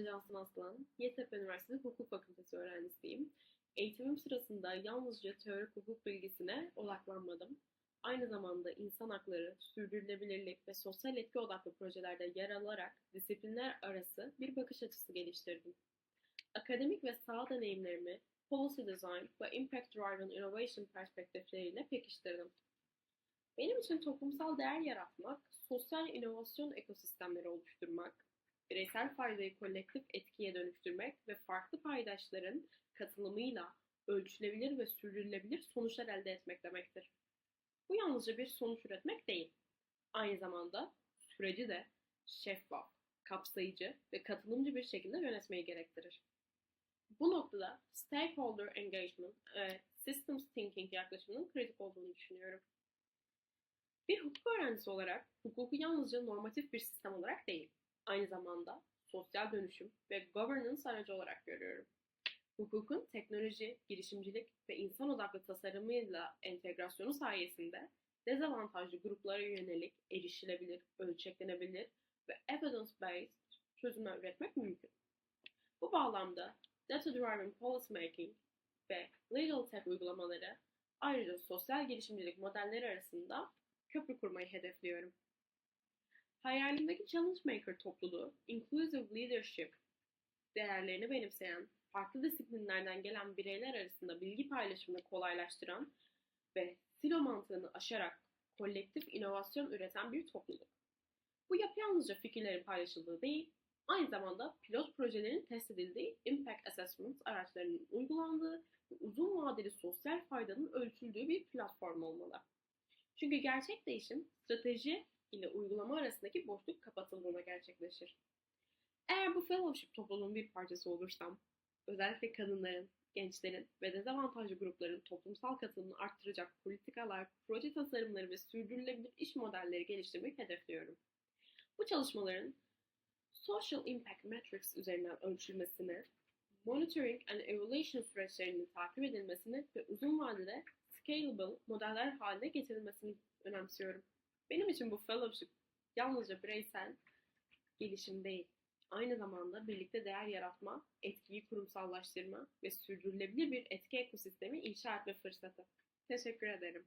Ece Cansın Aslan, Yeditepe Üniversitesi Hukuk Fakültesi öğrencisiyim. Eğitimim sırasında yalnızca teorik hukuk bilgisine odaklanmadım. Aynı zamanda insan hakları, sürdürülebilirlik ve sosyal etki odaklı projelerde yer alarak disiplinler arası bir bakış açısı geliştirdim. Akademik ve saha deneyimlerimi policy design ve impact driven innovation perspektifleriyle pekiştirdim. Benim için toplumsal değer yaratmak, sosyal inovasyon ekosistemleri oluşturmak, bireysel faydayı kolektif etkiye dönüştürmek ve farklı paydaşların katılımıyla ölçülebilir ve sürdürülebilir sonuçlar elde etmek demektir. Bu yalnızca bir sonuç üretmek değil. Aynı zamanda süreci de şeffaf, kapsayıcı ve katılımcı bir şekilde yönetmeyi gerektirir. Bu noktada stakeholder engagement ve systems thinking yaklaşımının kritik olduğunu düşünüyorum. Bir hukuk öğrencisi olarak hukuku yalnızca normatif bir sistem olarak değil, aynı zamanda sosyal dönüşüm ve governance aracı olarak görüyorum. Hukukun teknoloji, girişimcilik ve insan odaklı tasarımıyla entegrasyonu sayesinde dezavantajlı gruplara yönelik erişilebilir, ölçeklenebilir ve evidence-based çözümler üretmek mümkün. Bu bağlamda data-driven policy making ve legal tech uygulamaları ayrıca sosyal girişimcilik modelleri arasında köprü kurmayı hedefliyorum. Hayalimdeki Challenge Maker topluluğu, inclusive leadership değerlerini benimseyen, farklı disiplinlerden gelen bireyler arasında bilgi paylaşımını kolaylaştıran ve silo mantığını aşarak kolektif inovasyon üreten bir topluluk. Bu yapı yalnızca fikirlerin paylaşıldığı değil, aynı zamanda pilot projelerin test edildiği impact assessment araçlarının uygulandığı ve uzun vadeli sosyal faydanın ölçüldüğü bir platform olmalı. Çünkü gerçek değişim strateji ile uygulama arasındaki boşluk kapatıldığında gerçekleşir. Eğer bu fellowship topluluğun bir parçası olursam, özellikle kadınların, gençlerin ve dezavantajlı grupların toplumsal katılımını arttıracak politikalar, proje tasarımları ve sürdürülebilir iş modelleri geliştirmek hedefliyorum. Bu çalışmaların Social Impact Metrics üzerinden ölçülmesini, monitoring and evaluation süreçlerinin takip edilmesini ve uzun vadede scalable modeller haline getirilmesini önemsiyorum. Benim için bu fellowship yalnızca bireysel gelişim değil, aynı zamanda birlikte değer yaratma, etkiyi kurumsallaştırma ve sürdürülebilir bir etki ekosistemi inşa etme fırsatı. Teşekkür ederim.